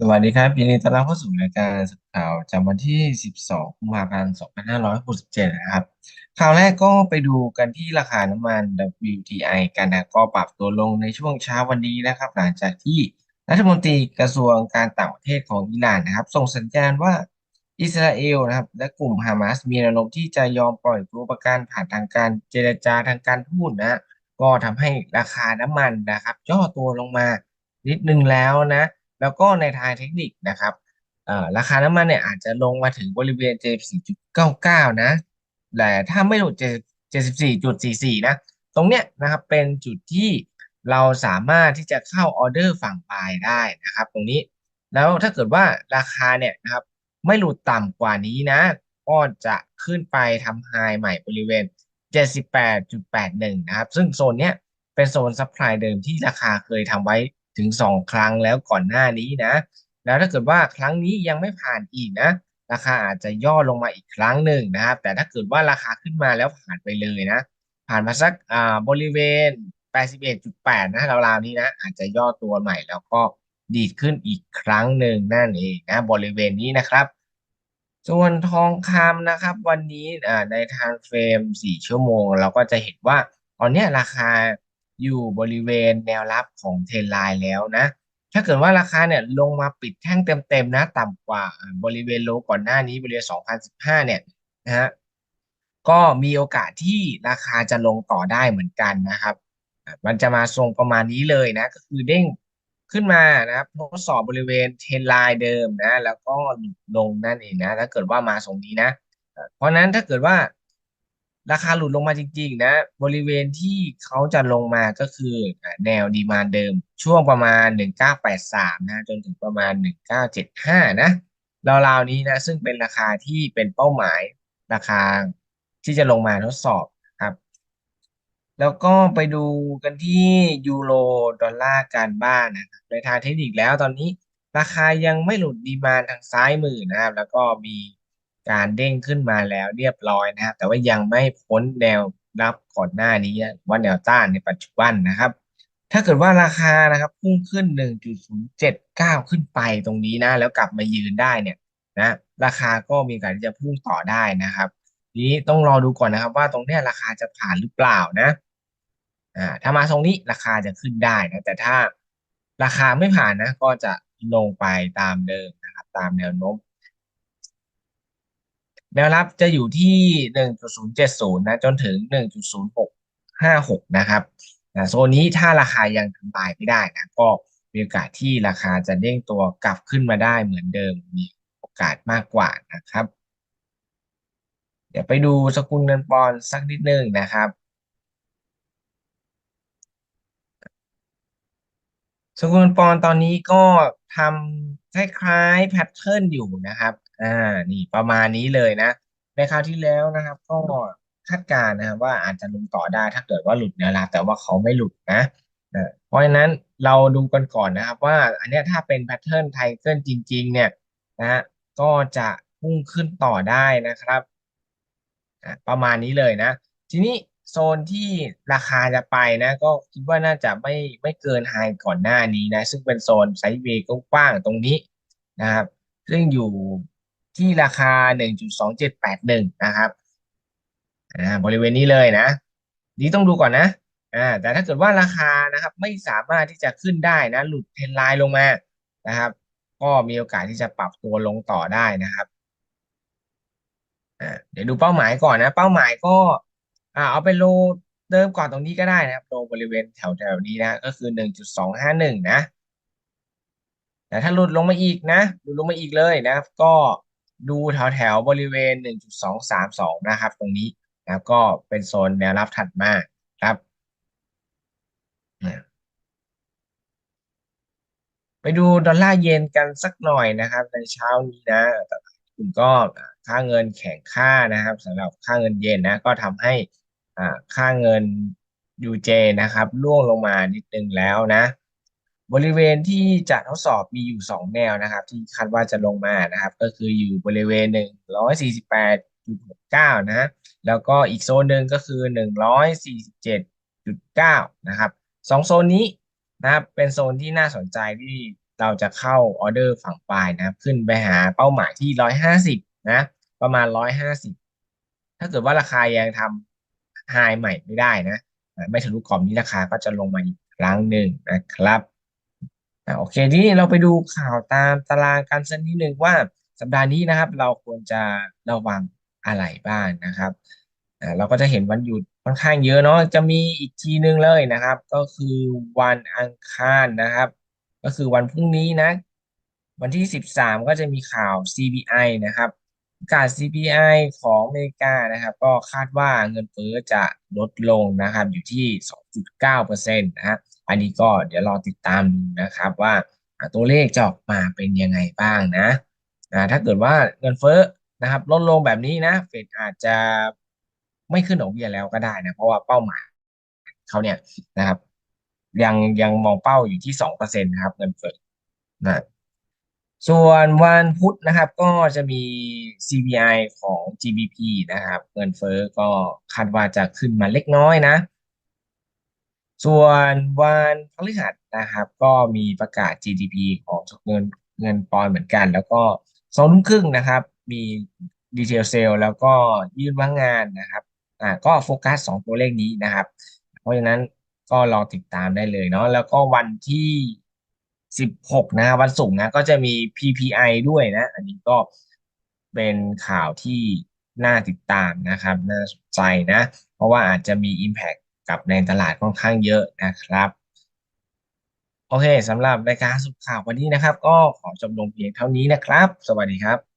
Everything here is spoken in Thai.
สวัสดีครับยินดีต้อนรับเข้าสู่รายการสรุปข่าวประจำวันที่ 12 กุมภาพันธ์ 2567 นะครับ ข่าวแรกก็ไปดูกันที่ราคาน้ำมัน WTI กันนะก็ปรับตัวลงในช่วงเช้าวันนี้นะครับ หลังจากที่รัฐมนตรีกระทรวงการต่างประเทศของอิหร่านนะครับ ส่งสัญญาณว่าอิสราเอลนะครับ และกลุ่มฮามาสมีแนวโน้มที่จะยอมปล่อยตัวประกันผ่านทางการเจรจาทางการทูตนะ ก็ทำให้ราคาน้ำมันนะครับย่อตัวลงมานิดนึงแล้วนะ แล้วก็ในทางเทคนิคนะครับราคาน้ำมันเนี่ยอาจจะลงมาถึงบริเวณ 74.99 นะ แต่ถ้าไม่หลุด74.44 นะ ตรงเนี้ยนะครับเป็นจุดที่เราสามารถที่จะเข้าออเดอร์ฝั่งบายได้นะครับ ตรงนี้ แล้วถ้าเกิดว่าราคาเนี่ยนะครับไม่หลุดต่ำกว่านี้นะ ก็จะขึ้นไปทำไฮใหม่บริเวณ 78.81 นะครับ ซึ่งโซนเนี้ยเป็นโซนซัพพลายเดิมที่ราคาเคยทำไว้ ถึงสองครั้งแล้วก่อนหน้านี้นะ แล้วถ้าเกิดว่าครั้งนี้ยังไม่ผ่านอีกนะ ราคาอาจจะย่อลงมาอีกครั้งหนึ่งนะครับ แต่ถ้าเกิดว่าราคาขึ้นมาแล้วผ่านไปเลยนะ ผ่านมาสักอ่าบริเวณ 81.8 นะราวๆนี้นะ อาจจะย่อตัวใหม่แล้วก็ดีดขึ้นอีกครั้งหนึ่งนั่นเองนะบริเวณนี้นะครับส่วนทองคำนะครับ วันนี้ในทางเฟรม 4 ชั่วโมง เราก็จะเห็นว่าตอนนี้ราคา อยู่บริเวณแนวรับของเทรนไลน์แล้วนะ ถ้าเกิดว่าราคาเนี่ยลงมาปิดแท่งเต็มๆนะ ต่ำกว่าบริเวณโลก่อนหน้านี้บริเวณ 2015 เนี่ยนะฮะก็มีโอกาสที่ราคาจะลงต่อได้เหมือนกันนะครับ มันจะมาทรงประมาณนี้เลยนะ ก็คือเด้งขึ้นมานะครับทดสอบบริเวณเทรนไลน์เดิมนะ แล้วก็ลงนั่นเองนะ ถ้าเกิดว่ามาทรงนี้นะ เพราะนั้นถ้าเกิดว่า ราคาหลุดลงมาจริงๆนะ บริเวณที่เขาจะลงมาก็คือแนวดีมานเดิม ช่วงประมาณหนึ่งเก้าแปดสามนะ จนถึงประมาณหนึ่งเก้าเจ็ดห้านะราวๆนี้นะ ซึ่งเป็นราคาที่เป็นเป้าหมายราคาที่จะลงมาทดสอบครับ แล้วก็ไปดูกันที่ยูโรดอลลาร์การบ้านนะครับในทางเทคนิคแล้วตอนนี้ราคายังไม่หลุดดีมานทางซ้ายมือนะครับ แล้วก็มี การเด้งขึ้นมาแล้วเรียบร้อยนะครับแต่ว่ายังไม่พ้นแนวรับก่อนหน้านี้ว่าแนวต้านในปัจจุบันนะครับ ถ้าเกิดว่าราคานะครับพุ่งขึ้น 1.079 ขึ้นไปตรงนี้นะ แล้วกลับมายืนได้เนี่ยนะราคาก็มีการที่จะพุ่งต่อได้นะครับนี้ต้องรอดูก่อนนะครับ ว่าตรงนี้ราคาจะผ่านหรือเปล่านะอ่าถ้ามาตรงนี้ราคาจะขึ้นได้นะแต่ถ้าราคาไม่ผ่านนะ ก็จะลงไปตามเดิมนะครับ ตามแนวโน้ม แนวรับจะอยู่ที่หนึ่งจุดศูนะ จนถึงหนึ่งจุดศูนะครับโซนนี้ถ้าราคายังทำลายไม่ได้นะ ก็มีโอกาสที่ราคาจะเด้งตัวกลับขึ้นมาได้เหมือนเดิม มีโอกาสมากกว่านะครับ เดี๋ยวไปดูสกุลเงินปอนด์สักนิดนึงนะครับสกุลปอนตอนนี้ก็ทำคล้ายๆแพทเทิร์นอยู่นะครับ อ่า นี่ประมาณนี้เลยนะ ในคราวที่แล้วนะครับ ก็คาดการณ์นะครับว่าอาจจะลงต่อได้ถ้าเกิดว่าหลุดแนวรับแต่ว่าเขาไม่หลุดนะเพราะฉะนั้นเราดูกันก่อนนะครับ ว่าอันนี้ถ้าเป็นแพทเทิร์นไทเกิลจริง ๆ เนี่ยนะก็จะพุ่งขึ้นต่อได้นะครับประมาณนี้เลยนะ ทีนี้โซนที่ราคาจะไปนะ ก็คิดว่าน่าจะไม่ไม่เกินไฮก่อนหน้านี้นะ ซึ่งเป็นโซนไซด์เวย์กว้างๆตรงนี้นะครับ ซึ่งอยู่ ที่ราคา 1.2781 นะครับอ่าบริเวณนี้เลยนะ นี้ต้องดูก่อนนะอ่าแต่ถ้าเกิดว่าราคานะครับ ไม่สามารถที่จะขึ้นได้นะ หลุดเทรนไลน์ลงมานะครับ ก็มีโอกาสที่จะปรับตัวลงต่อได้นะครับเดี๋ยวดูเป้าหมายก่อนนะ เป้าหมายก็ อ่าเอาไปโลเดิมก่อนตรงนี้ก็ได้นะครับโลบริเวณแถวแถวนี้นะ ก็คือหนึ่งจุดสองห้าหนึ่งนะแต่ถ้าหลุดลงมาอีกนะหลุดลงมาอีกเลยนะครับ ก็ ดูแถวแถวบริเวณหนึ่งจุดสองสามสองนะครับ ตรงนี้นะก็เป็นโซนแนวรับถัดมาครับไปดูดอลลาร์เยนกันสักหน่อยนะครับ ในเช้านี้นะคุณก็ค่าเงินแข็งค่านะครับสำหรับค่าเงินเยนนะ ก็ทำให้ค่าเงินยูเจนะครับร่วงลงมานิดนึงแล้วนะ บริเวณที่จะทดสอบมีอยู่สองแนวนะครับ ที่คาดว่าจะลงมานะครับ ก็คืออยู่บริเวณหนึ่งร้อยสี่สิบแปดจุดเก้านะแล้วก็อีกโซนหนึ่งก็คือหนึ่งร้อยสี่สิบเจ็ดจุดเก้านะครับสองโซนนี้นะครับเป็นโซนที่น่าสนใจที่เราจะเข้าออเดอร์ฝั่งปลายนะครับ ขึ้นไปหาเป้าหมายที่ร้อยห้าสิบนะ ประมาณร้อยห้าสิบถ้าเกิดว่าราคายังทำไฮใหม่ไม่ได้นะ ไม่ทะลุกรอบนี้ราคาก็จะลงมาอีกครั้งหนึ่งนะครับ อ่าโอเคทีนี้เราไปดูข่าวตามตารางกันสักนิดหนึ่งว่าสัปดาห์นี้นะครับ เราควรจะระวังอะไรบ้างนะครับอ่าเราก็จะเห็นวันหยุดค่อนข้างเยอะเนาะจะมีอีกทีหนึ่งเลยนะครับ ก็คือวันอังคารนะครับ ก็คือวันพรุ่งนี้นะ วันที่สิบสามก็จะมีข่าว CPI นะครับกาศ CPI ของอเมริกานะครับ ก็คาดว่าเงินเฟ้อจะลดลงนะครับ อยู่ที่ 2.9%นะฮะ อันนี้ก็เดี๋ยวรอติดตามดูนะครับว่าตัวเลขจะออกมาเป็นยังไงบ้างนะถ้าเกิดว่าเงินเฟ้อนะครับลดลงแบบนี้นะเฟดอาจจะไม่ขึ้นดอกเบี้ยแล้วก็ได้นะเพราะว่าเป้าหมายเขาเนี่ยนะครับ ยังยังมองเป้าอยู่ที่สองเปอร์เซ็นต์นะครับ เงินเฟ้อนะส่วนวันพุธนะครับก็จะมี CPI ของ GDP นะครับ เงินเฟ้อก็คาดว่าจะขึ้นมาเล็กน้อยนะ ส่วนวันพฤหัสนะครับ ก็มีประกาศ GDP ของเงินเงินปอนด์เหมือนกัน แล้วก็สองทุ่มครึ่งนะครับ มีดีเทลเซลแล้วก็ยืดว่างงานนะครับอ่าก็โฟกัสสองตัวเลขนี้นะครับ เพราะฉะนั้นก็รอติดตามได้เลยเนาะแล้วก็วันที่สิบหกนะวันศุกร์นะก็จะมี PPI ด้วยนะ อันนี้ก็เป็นข่าวที่น่าติดตามนะครับ น่าสนใจนะ เพราะว่าอาจจะมี Impact กับในตลาดค่อนข้างเยอะนะครับโอเคสำหรับรายการสุขข่าววันนี้นะครับ ก็ขอจบลงเพียงเท่านี้นะครับ สวัสดีครับ